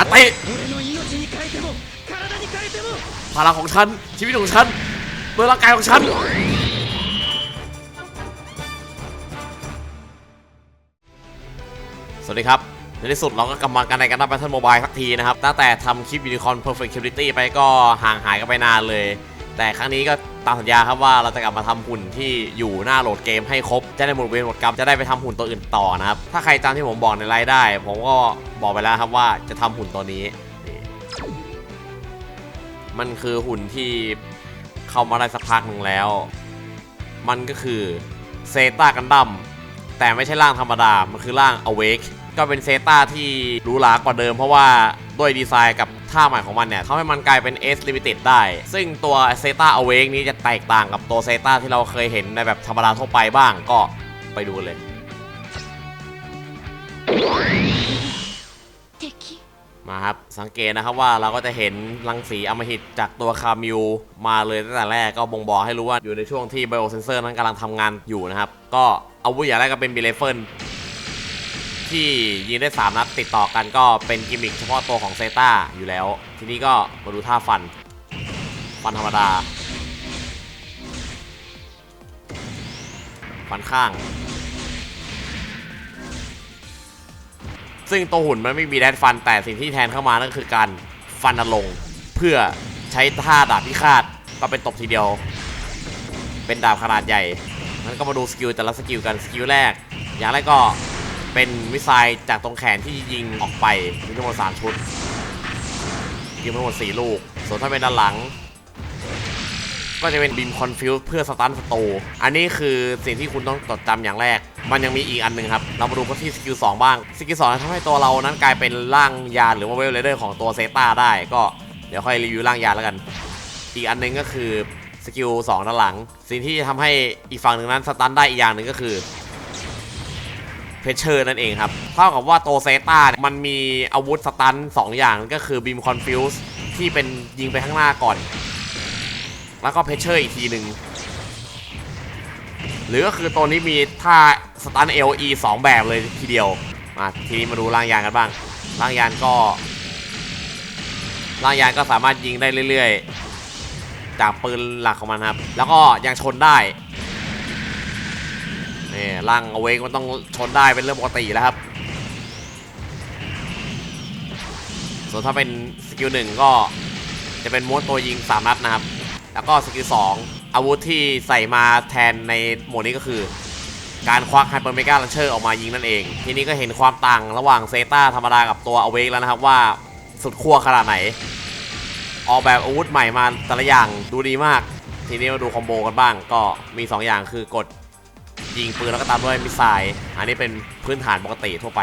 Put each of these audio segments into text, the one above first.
อัตตะพลังของฉัน ชีวิตของฉันเมื่อร่างกายของฉัน สวัสดีครับในที่สุดเราก็กลับมากันในการทำแบทเทินโมบายสักทีนะครับ ตั้งแต่ทำคลิปยูนิคอนเพอร์เฟคต์คิวริตี้ไปก็ห่างหายกันไปนานเลย แต่ครั้งนี้ก็ ตามสัญญาครับว่าเราจะกลับมาทำหุ่นที่อยู่หน้าโหลดเกมให้ครบ จะได้หมดเวรหมดกรรมจะได้ไปทำหุ่นตัวอื่นต่อนะครับ ถ้าใครจำที่ผมบอกในไลฟ์ได้ ผมก็บอกไปแล้วครับว่าจะทำหุ่นตัวนี้ มันคือหุ่นที่เข้ามาได้สักพักหนึ่งแล้ว มันก็คือเซตากันดั้มแต่ไม่ใช่ร่างธรรมดา มันคือร่าง Awake ก็เป็นเซตาที่หรูหรากว่าเดิมเพราะว่าด้วยดีไซน์กับ ท่าใหม่ของมันเนี่ยทำให้มันกลายเป็น S Limited ได้ ซึ่งตัวเซตา Awake นี้จะแตกต่างกับตัวเซตาที่เราเคยเห็นในแบบธรรมดาทั่วไปบ้างก็ไปดูเลยมาครับ สังเกตนะครับว่าเราก็จะเห็นรังสีอมหิตจากตัวคามิวมาเลยตั้งแต่แรกก็บ่งบอกให้รู้ว่าอยู่ในช่วงที่ไบโอเซนเซอร์นั้นกำลังทำงานอยู่นะครับ ก็อาวุธอย่างแรกก็เป็นบิเลเฟิล ที่ยิงได้ 3 นัดติดต่อกันก็เป็นกิมมิคเฉพาะตัวของเซต้าอยู่แล้ว ทีนี้ก็มาดูท่าฟัน ฟันธรรมดา ฟันข้าง ซึ่งตัวหุ่นมันไม่มีแดนฟันแต่สิ่งที่แทนเข้ามานั่นคือการฟันลง เพื่อใช้ท่าดาบพิฆาตก็เป็นตบทีเดียว เป็นดาบขนาดใหญ่นั้นก็มาดูสกิลแต่ละสกิลกันสกิลแรก อย่างแรกก็ เป็นมิสไซล์จากตรงแขนที่ยิงออกไปมีทั้งหมด3ชุดยิงทั้งหมด4ลูก ส่วนถ้าเป็นด้านหลัง ก็จะเป็นบิมคอนฟิวเพื่อสตันสโตอันนี้คือสิ่งที่คุณต้องจดจำอย่างแรก มันยังมีอีกอันหนึ่งครับ เรามาดูกันที่สกิล2บ้าง สกิล2ทำให้ตัวเรานั้นกลายเป็นร่างยานหรือว่าเวลเลเดอร์ของตัวเซต้าได้ ก็เดี๋ยวค่อยรีวิวร่างยานแล้วกัน อีกอันหนึงก็คือสกิล2ด้านหลัง สิ่งที่จะทำให้อีกฝั่งหนึ่งนั้นสตันได้อีกอย่างหนึ่งก็คือ เพชเชอร์นั่นเองครับเท่ากับว่าตัวเซต้าเนี่ยมันมีอาวุธสตันสองอย่างก็คือบิมคอนฟิวส์ที่เป็นยิงไปข้างหน้าก่อน แล้วก็เพชเชอร์อีกทีหนึ่งหรือก็คือตัวนี้มีท่าสตันเอลีสองแบบเลยทีเดียวมาทีนี้มาดูร่างยานกันบ้างร่างยานก็ร่างยานก็สามารถยิงได้เรื่อยๆ จากปืนหลักของมันครับ แล้วก็ยังชนได้ นี่ร่างเอาเวกมันต้องชนได้เป็นเรื่องปกติแล้วครับ ส่วนถ้าเป็นสกิลหนึ่งก็จะเป็นม้วนตัวยิง3นัดนะครับ แล้วก็สกิล2อาวุธที่ใส่มาแทนในโหมดนี้ก็คือ การควักไฮเปอร์เมกาลันเชอร์ออกมายิงนั่นเอง ทีนี้ก็เห็นความต่างระหว่างเซตาธรรมดากับตัวอเวกแล้วนะครับว่าสุดขั้วขนาดไหน ออกแบบอาวุธใหม่มาแต่ละอย่างดูดีมาก ทีนี้มาดูคอมโบกันบ้างก็มี 2 อย่างคือกด ยิงปืนแล้วก็ตามด้วยมิสไซล์อันนี้เป็นพื้นฐานปกติทั่วไป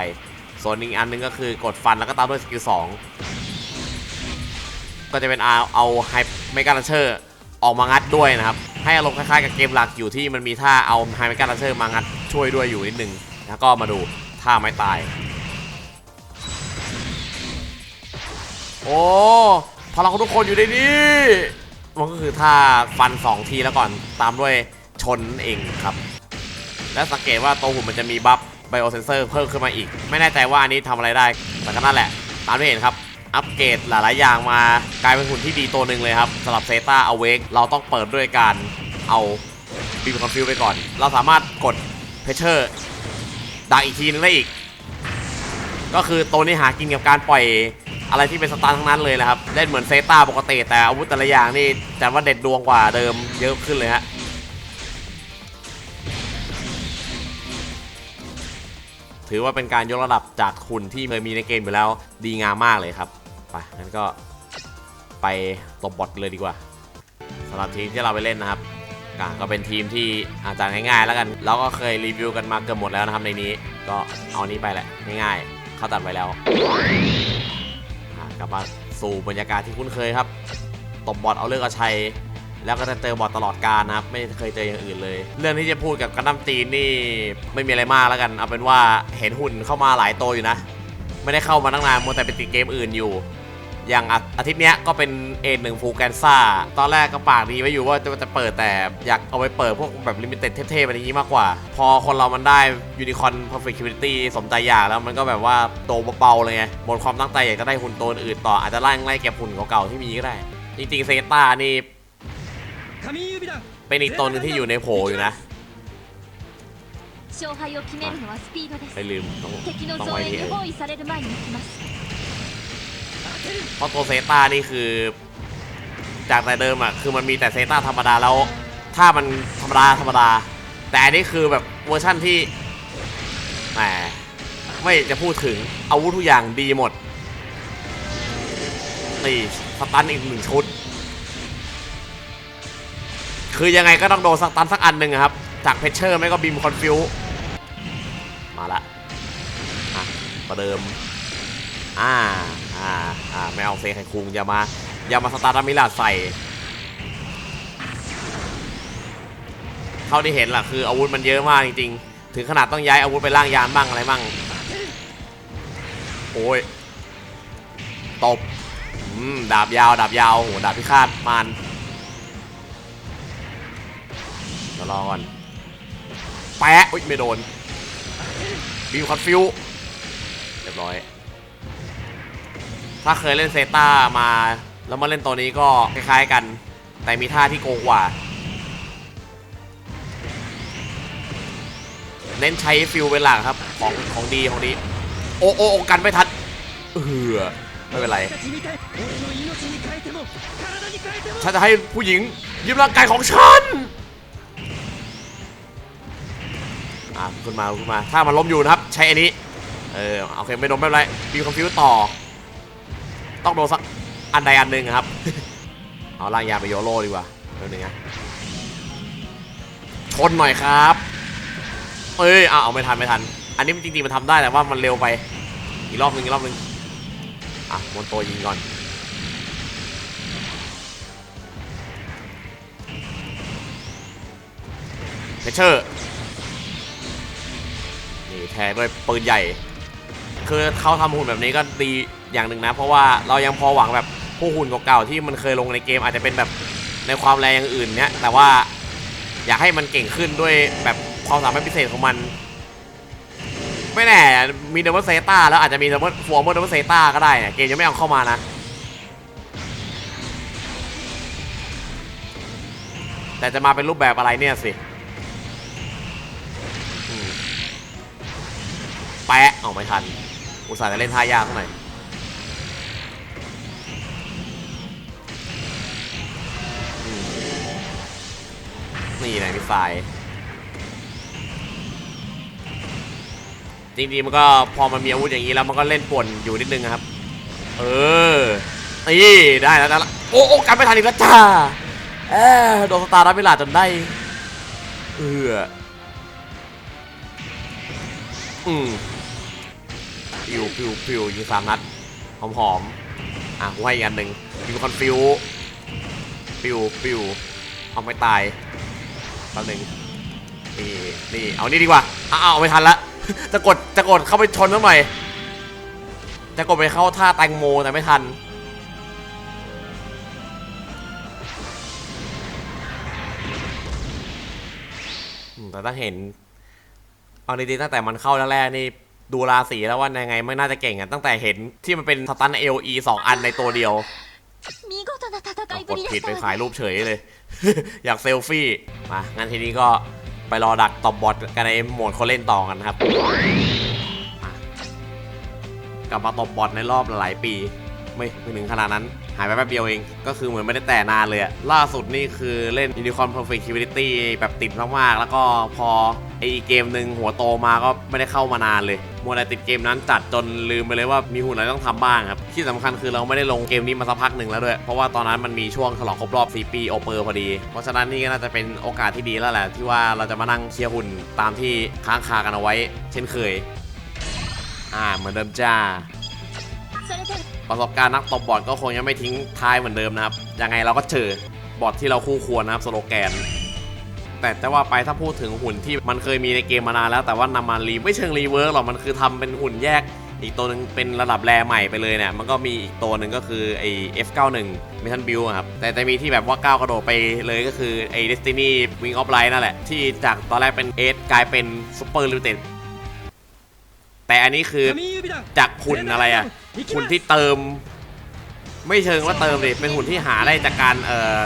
ส่วนอีกอันหนึงก็คือกดฟันแล้วก็ตามด้วยสกิล2ก็จะเป็นเอาเอาไฮเมกาลันเชอร์ออกมางัดด้วยนะครับ ให้อารมณ์คล้ายๆกับเกมหลักอยู่ที่มันมีท่าเอาไฮเมกาลันเชอร์มางัดช่วยด้วยอยู่นิดนึง แล้วก็มาดูท่าไม้ตาย โอ้พลังของทุกคนอยู่ในนี้มันก็คือท่าฟัน 2 ทีแล้วก่อนตามด้วยชนเองครับ และสังเกตว่าตัวหุ่นมันจะมีบัฟไบโอเซนเซอร์เพิ่มขึ้นมาอีก ไม่แน่ใจว่าอันนี้ทำอะไรได้แต่ก็นั่นแหละ ตามที่เห็นครับ อัปเกรดหลาย ๆ อย่างมากลายเป็นหุ่นที่ดีตัวหนึ่งเลยครับสำหรับเซตาอเวกเราต้องเปิดด้วยการเอาบีมคอนฟิวไปก่อน เราสามารถกดเพชเชอร์ดักอีกทีนึงได้อีก ก็คือตัวนี้หากินกับการปล่อยอะไรที่เป็นสตาร์ทั้งนั้นเลยนะครับ เล่นเหมือนเซตาปกติแต่อาวุธแต่ละอย่างนี่จัดว่าเด็ดดวงกว่าเดิมเยอะขึ้นเลยฮะ ถือว่าเป็นการยกระดับจากคุณที่เคยมีในเกมอยู่แล้วดีงามมากเลยครับไปงั้นก็ไปตบบอทเลยดีกว่าสำหรับทีมที่เราไปเล่นนะครับก็เป็นทีมที่อาจจะง่ายๆ แล้วกัน เราก็เคยรีวิวกันมาเกือบหมดแล้วนะครับในนี้ ก็เอานี้ไปแหละ ง่ายๆ เข้าตัดไปแล้วกลับมาสู่บรรยากาศที่คุ้นเคยครับ ตบบอทเอาเรื่องเอาชัย แล้วก็จะเจอบอสตลอดการนะครับ ไม่เคยเจออย่างอื่นเลย เรื่องที่จะพูดกับกันดั้มจีนนี่ไม่มีอะไรมากแล้วกัน เอาเป็นว่าเห็นหุ่นเข้ามาหลายตัวอยู่นะ ไม่ได้เข้ามาตั้งนานมัวแต่ไปติดเกมอื่นอยู่ อย่างอาทิตย์นี้ก็เป็นเอ็นหนึ่งฟูแกนซ่า ตอนแรกก็ปากดีไว้อยู่ว่าจะจะเปิดแต่อยากเอาไปเปิดพวกแบบลิมิเต็ดเท่ๆแบบนี้มากกว่า พอคนเรามันได้ยูนิคอนพอร์ฟิคิวิตี้สมใจอยากแล้วมันก็แบบว่าโตเบาๆเลยไงหมดความตั้งใจอยากจะได้หุ่นตัวอื่นต่ออาจจะไล่ไล่เก็บหุ่นเก่าๆที่มีก็ได้จริงๆเซต้านี่ เป็นอีกตนนึงที่อยู่ในโผล่อยู่นะไปลืมต้องต้องไวที่เพราะตัวเซตานี่คือ จากแต่เดิมอะคือมันมีแต่เซตาธรรมดาแล้ว ถ้ามันธรรมดาธรรมดา แต่นี่คือแบบเวอร์ชั่นที่แหมไม่จะพูดถึงอาวุธทุกอย่างดีหมดนี่สตันอีกหนึ่งชุด คือยังไงก็ต้องโดนสตันสักอันหนึ่งอะครับ จากเพชเชอร์ไม่ก็บิมคอนฟิวมาละอะประเดิม อ่า อ่า อ่า ไม่เอาเซไคคุงอย่ามา อย่ามาสตาร์ทมิลาใส่ เท่าที่เห็นล่ะคืออาวุธมันเยอะมากจริงๆ ถึงขนาดต้องย้ายอาวุธไปล่างยานบ้างอะไรบ้าง โอ้ย ตบอืมดาบยาว ดาบยาวโหดาบพิฆาตมาน รอก่อน แปะอุ้ยไม่โดนบิวคัตฟิวเรียบร้อย ถ้าเคยเล่นเซตามา แล้วมาเล่นตัวนี้ก็คล้ายๆกัน แต่มีท่าที่โกงกว่า เน้นใช้ฟิวเป็นหลักครับ ของของดีของนี้โอ้โอ้กันไม่ทัดเออไม่เป็นไร ฉันจะให้ผู้หญิงยืมร่างกายของฉัน อะขึ้นมาขึ้นมาถ้ามันล้มอยู่นะครับ ใช้อันนี้ เออโอเคไม่ล้มไม่เป็นไรบีคอมฟิวต่อ ต้องโดนสักอันใดอันหนึ่งอะครับ เอาล่างยาไปโยโร่ดีกว่าเรื่องนึงนะชนหน่อยครับเอ้ยเอาเอาไม่ทันไม่ทัน อันนี้จริงๆมันทำได้แต่ว่ามันเร็วไป อีกรอบนึงอีกรอบนึงอะมอนโตยิงก่อนเพเชอร์ นี่แทนด้วยปืนใหญ่ คือเขาทำหุ่นแบบนี้ก็ดีอย่างหนึ่งนะ เพราะว่าเรายังพอหวังแบบพวกหุ่นเก่าๆที่มันเคยลงในเกมอาจจะเป็นแบบในความแรงอย่างอื่นเนี้ยแต่ว่าอยากให้มันเก่งขึ้นด้วยแบบความสามารถพิเศษของมัน ไม่แน่ มีเดมอนเซต้าแล้วอาจจะมีเดมอนฟอร์มเดมอนเซต้าก็ได้เนี่ยเกมยังไม่เอาเข้ามานะ แต่จะมาเป็นรูปแบบอะไรเนี่ยสิ แปะเอาไม่ทัน อุตส่าห์จะเล่นท่ายากหน่อยนี่นะมิสไซล์จริงๆมันก็พอมันมีอาวุธอย่างนี้แล้วมันก็เล่นป่วนอยู่นิดนึงครับ เออนี่ได้แล้วได้แล้วโอ้โอ้กันไม่ทันอีกแล้วจ้าเออโดนสตาร์รับเวลาจนได้เอออืม ปิวปิวปิวยิงสามนัดหอมหอมๆอะกูให้อีกอันหนึ่งยิงคอนฟิวปิวปิวเอาไม่ตายแป๊บหนึ่งนี่นี่เอานี่ดีกว่าอ้าวเอาไม่ทันละจะกดจะกดเข้าไปชนซะหน่อยจะกดไปเข้าท่าแตงโมแต่ไม่ทันแต่ถ้าเห็นเอาดีๆตั้งแต่มันเข้าแรกๆนี่ ดูราศีแล้วว่ายังไงไม่น่าจะเก่งอะตั้งแต่เห็นที่มันเป็นสตันเอลีสองอันในตัวเดียวเอากดผิดไปขายรูปเฉยเลย อยากเซลฟี่มางั้นทีนี้ก็ไปรอดักตอบบอทกันในหมดคนเล่นต่อกันครับ กลับมาตบบอทในรอบหลายปี ไม่ไม่ถึงขนาดนั้น หายไปแป๊บเดียวเอง ก็คือเหมือนไม่ได้แต่นานเลยล่าสุดนี่คือเล่น Unicorn Perfect วบิลิตี้แบบติดมากๆ แล้วก็พอ ไอเกมหนึ่งหัวโตมาก็ไม่ได้เข้ามานานเลยมัวแต่ติดเกมนั้นจัดจนลืมไปเลยว่ามีหุ่นอะไรต้องทำบ้างครับ ที่สำคัญคือเราไม่ได้ลงเกมนี้มาสักพักหนึ่งแล้วด้วย เพราะว่าตอนนั้นมันมีช่วงฉลองครบรอบ4ปีโอเปอร์พอดี เพราะฉะนั้นนี่ก็น่าจะเป็นโอกาสที่ดีแล้วแหละ ที่ว่าเราจะมานั่งเชียร์หุ่นตามที่ค้างคากันเอาไว้ เช่นเคย อ่าเหมือนเดิมจ้าประสบการณ์นักตบบอดก็คงยังไม่ทิ้งท้ายเหมือนเดิมนะครับยังไงเราก็เจอบอดที่เราคู่ควรนะครับสโลแกน แต่แต่ว่าไปถ้าพูดถึงหุ่นที่มันเคยมีในเกมมานานแล้ว แต่ว่านำมารีไม่เชิงรีเวิร์กหรอกมันคือทำเป็นหุ่นแยก อีกตัวหนึ่งเป็นระดับแรใหม่ไปเลยเนี่ยมันก็มีอีกตัวหนึ่งก็คือไอ้ F91 Mission Build ครับแต่จะมีที่แบบว่าก้าวกระโดดไปเลยก็คือไอ้ Destiny Wing of Light นั่นแหละ ที่จากตอนแรกเป็นเอสกลายเป็น Super Limited แต่อันนี้คือจากหุ่นอะไรอะหุ่นที่เติมไม่เชิงว่าเติมเลยเป็นหุ่นที่หาได้จากการเอ่อ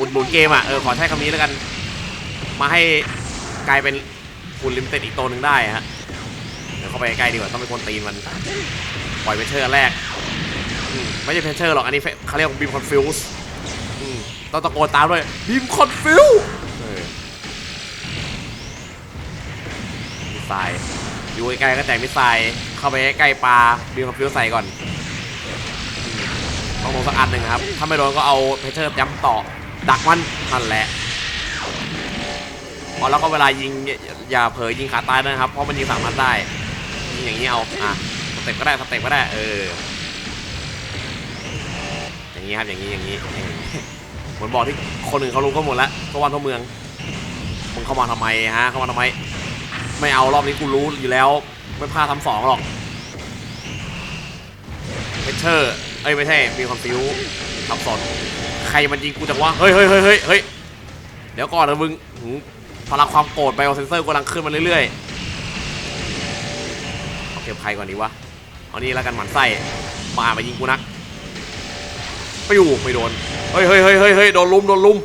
อุดหนุนเกมอะเออขอใช้คำนี้แล้วกัน มาให้กลายเป็นหุ่นลิมิเต็ดอีกตัวหนึ่งได้ฮะเดี๋ยวเข้าไปใกล้ดีกว่าต้องเป็นคนตีนมันปล่อยเพชเชอร์แรกไม่ใช่เพชเชอร์หรอกอันนี้เขาเรียกว่าบีมคอนฟิวส์ต้องตะโกนตามด้วยบีมคอนฟิวมิสไซล์อยู่ใกล้ๆก็แจกมิสไซล์เข้าไปใกล้ปลาบีมคอนฟิวส์ใส่ก่อนต้องลงสักอันหนึ่งครับ ถ้าไม่โดนก็เอาเพชเชอร์ย้ำต่อ ดักมันนั่นแหละ อแล้วก็เวลายิงอย่าเผลอยิงขาตายนะครับ เพราะมันยิงสามนัดได้ยิงอย่างนี้เอาอะสเต็ปก็ได้สเต็ปก็ได้เอออย่างนี้ครับอย่างนี้อย่างนี้เหมือนบอกที่คนอื่นเขารู้ก็หมดแล้วทั่ววันทั่วเมืองมึงเข้ามาทำไมฮะเข้ามาทำไม ไม่เอารอบนี้กูรู้อยู่แล้วไม่พลาดทำสองหรอกเพชเชอร์เอ้ยไม่ใช่มีความฟิวสับสนใครมันยิงกูจังวะเฮ้ยเฮ้ยเฮ้ยเฮ้ยเฮ้ยเดี๋ยวก่อนนะมึง พลังความโกรธไบโอเซนเซอร์กำลังขึ้นมาเรื่อยๆเอาเก็บใครก่อนดีวะเอานี้แล้วกันหมันไส้มาไปยิงกูนักไปอยู่ไม่โดนเฮ้ยเฮ้ยเฮ้ยเฮ้ยโดนลุมโดนลุม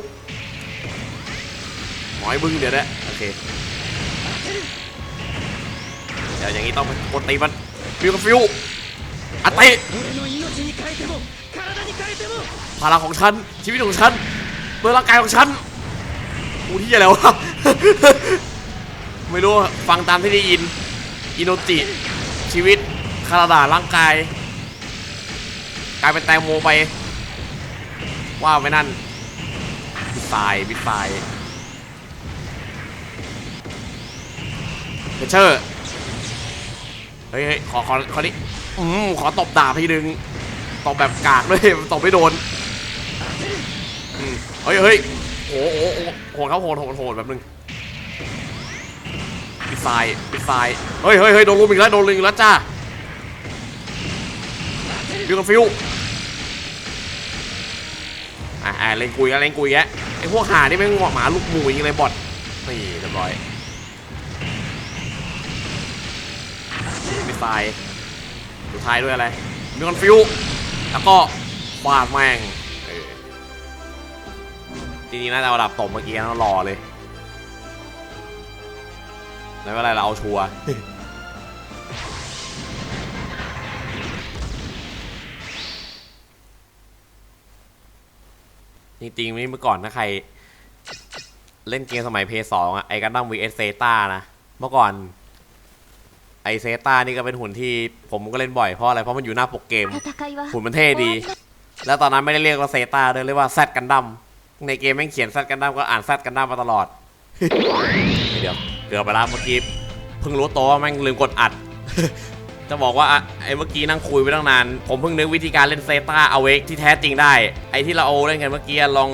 หมอยบึ้งเดี๋ยวนะโอเคเดี๋ยวอย่างนี้ต้องกดตีมันฟิวกับฟิวอัตติพลังของฉันชีวิตของฉันเมื่อร่างกายของฉัน กูที่อะไรวะ ไม่รู้ฟังตามที่ได้ยิน อินโนจิ ชีวิตคาราดาร่างกาย กลายเป็นแตงโมไป ว่าไปนั่นบิดทรายบิดทรายเพเชอร์เฮ้ยขอขอขอนี่อืมขอตบดาบทีนึงตบแบบกากด้วยตบไม่โดนเฮ้ยเฮ้ย โอ้โหโหดครับโหดโหดโหดแบบนึงปิดทรายปิดทรายเฮ้ยเฮ้ยเฮ้ยโดนลุมอีกแล้วโดนลุมอีกแล้วจ้าฟิวกับฟิวอ่าเล่นกุยแล้วเล่นกุยแล้วไอพวกหานี่ไม่งอหมาลูกหมูยิงเลยบอทนี่เรียบร้อยปิดทรายสุดท้ายด้วยอะไรมีคอนฟิวแล้วก็ฟาดแม่ง จริงๆน่าจะระดับตบเมื่อกี้แล้วรอเลยไม่เป็นไรเราเอาชัวร์จริงๆนี่เมื่อก่อนถ้าใคร เล่นเกมสมัยเพย์สองอะไอ้กันดั้มวีเอสเซต้านะเมื่อก่อนไอเซต้านี่ก็เป็นหุ่นที่ผมก็เล่นบ่อยเพราะอะไรเพราะมันอยู่หน้าปกเกมหุ่นมันเท่ดี แล้วตอนนั้นไม่ได้เรียกว่าเซต้าเลยเรียกว่าแซดกันดั้ม ในเกมแม่งเขียนแซดกันดั้มก็อ่านแซดกันดั้มมาตลอด เดี๋ยวเกือบไปแล้วเมื่อกี้เพิ่งรู้ตัวว่าแม่งลืมกดอัด จะบอกว่าไอ้เมื่อกี้นั่งคุยไปตั้งนาน ผมเพิ่งนึกวิธีการเล่นเซตาเอาเวกที่แท้จริงได้ ไอ้ที่เราเอาเล่นกันเมื่อกี้ลอง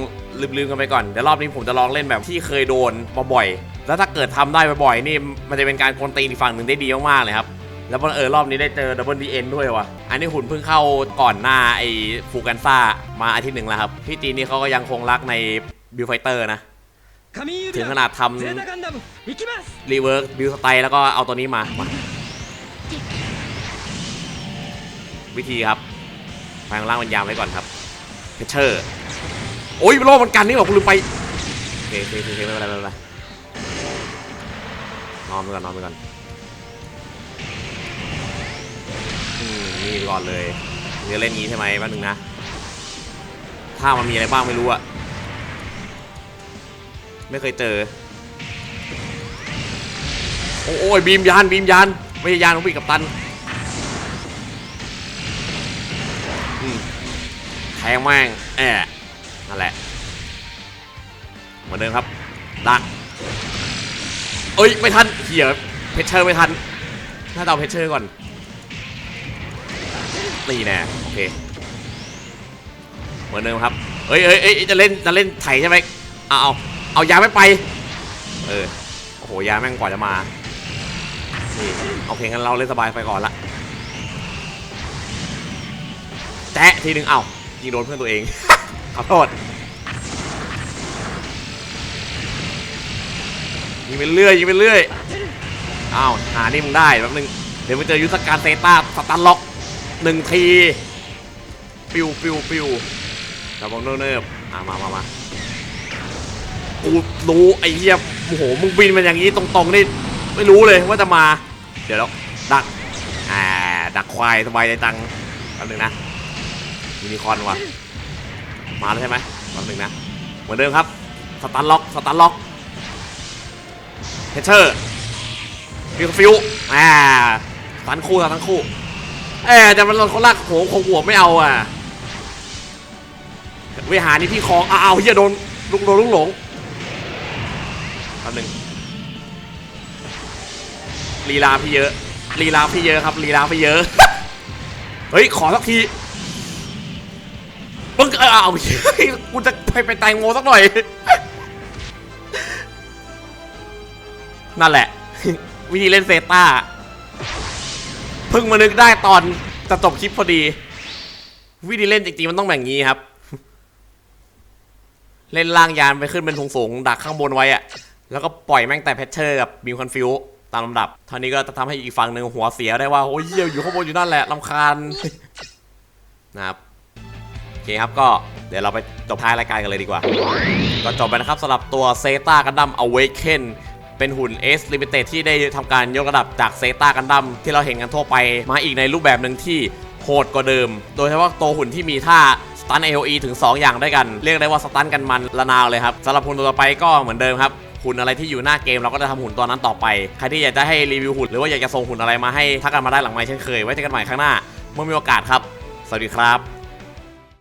ลืมๆกันไปก่อนเดี๋ยวรอบนี้ผมจะลองเล่นแบบที่เคยโดนมาบ่อย แล้วถ้าเกิดทำได้บ่อยๆนี่มันจะเป็นการโกนตีนอีกฝั่งหนึ่งได้ดีมากๆเลยครับ แล้วบังเออรอบนี้ได้เจอดับเบิลดีเอ็นด้วยว่ะ อันนี้หุ่นเพิ่งเข้าก่อนหน้าไอ้ฟูกันซ่ามาอาทิตย์หนึ่งแล้วครับ พี่ตีนี่เขาก็ยังคงรักในบิวไฟเตอร์นะ ถึงขนาดทำรีเวิร์กบิวสไตล์แล้วก็เอาตัวนี้มามา วิธีครับแางล่างมันยามไว้ก่อนครับเพชเชอร์ โอ้ยโลกมันกันนี่บอกคุณลืมไปโอเคโอเคโอเคไม่เป็นไรไม่เป็นไรนอนไปก่อนนอนไปก่อน นี่ก่อนเลยมึงจะเล่นงี้ใช่ไหมแป๊บนึงนะถ้ามันมีอะไรบ้างไม่รู้อะไม่เคยเจอ โอ้โอยบีมยานบีมยานไม่ใช่ยานของพี่กับตันแทงแม่งแอะนั่นแหละเหมือนเดิมครับดักเอ้ย ไม่ทันเหี้ยเพชเชอร์ไม่ทันน่าเอาเพชเชอร์ก่อน นี่แน่โอเคเหมือนเดิมครับเอ้ยเอ้ยจะเล่นจะเล่นไถใช่ไหมเอาเอาเอายาไม่ไปเออโอ้โหยาแม่งกว่าจะมานี่โอเคงั้นเราเล่นสบายไปก่อนละแจ๊ะทีหนึ่งเอ้ายิงโดนเพื่อนตัวเองขอโทษยิงไปเรื่อยยิงไปเรื่อยอ้าวหานี่มึงได้แป๊บนึงเดี๋ยวไปเจอยุทธการเซต้าสตันล็อก หนึ่งทีปิวปิวปิวแต่บอกเนิบๆอะมามามากูรู้ไอ้เหี้ยโอ้โหมึงบินมาอย่างนี้ตรงๆนี่ไม่รู้เลยว่าจะมา เดี๋ยวแล้วดักอ่าดักควายสบายใจจังแป๊บนึงนะยูนิคอนว่ะมาแล้วใช่ไหมแป๊บนึงนะเหมือนเดิมครับสตันล็อกสตันล็อกเฮเชอร์ฟิวฟิวอ่าสตันคู่สตันคู่ เออแต่มันคนลากโหคงหัวไม่เอาอะวิหารนี่พี่คองอ้าวเฮียโดนลุกโดนลุกหลงแป๊บนึงลีลาพี่เยอะลีลาพี่เยอะครับลีลาพี่เยอะ เฮ้ย ขอสักทีมึงเออเอาเฮ้ยกูจะไปเป็นแตงโมสักหน่อย นั่นแหละ วิธีเล่นเซต้า พิ่งมานึกได้ตอนจะจบคลิปพอดี วิธีเล่นจริงๆมันต้องแบบนี้ครับ เล่นล่างยานไปขึ้นเป็นสูงดักข้างบนไว้อะแล้วก็ปล่อยแม่งแต่เพชเชอร์กับบีมคอนฟิวตามลำดับท่านี้ก็จะทำให้อีกฝั่งหนึ่งหัวเสียได้ว่าโอ้ยเหี้ยอยู่ข้างบนอยู่นั่นแหละลำคาญนะครับโอเคครับก็เดี๋ยวเราไปจบท้ายรายการกันเลยดีกว่า ก็จบไปนะครับสำหรับตัวเซตากันดั้ม Awaken เเป็นหุ่น S Limited ที่ได้ทำการยกระดับจากเซตากันดั้มที่เราเห็นกันทั่วไปมาอีกในรูปแบบหนึ่งที่โหดกว่าเดิม โดยเฉพาะตัวหุ่นที่มีท่าสตัน AOE ถึง 2 อย่างด้วยกัน เรียกได้ว่าสตันกันมันละนาวเลยครับสำหรับหุ่นตัวต่อไปก็เหมือนเดิมครับหุ่นอะไรที่อยู่หน้าเกมเราก็จะทำหุ่นตัวนั้นต่อไป ใครที่อยากจะให้รีวิวหุ่นหรือว่าอยากจะส่งหุ่นอะไรมาให้ทักกันมาได้หลังไมค์เช่นเคย ไว้เจอกันใหม่ข้างหน้า เมื่อมีโอกาสครับ สวัสดีครับ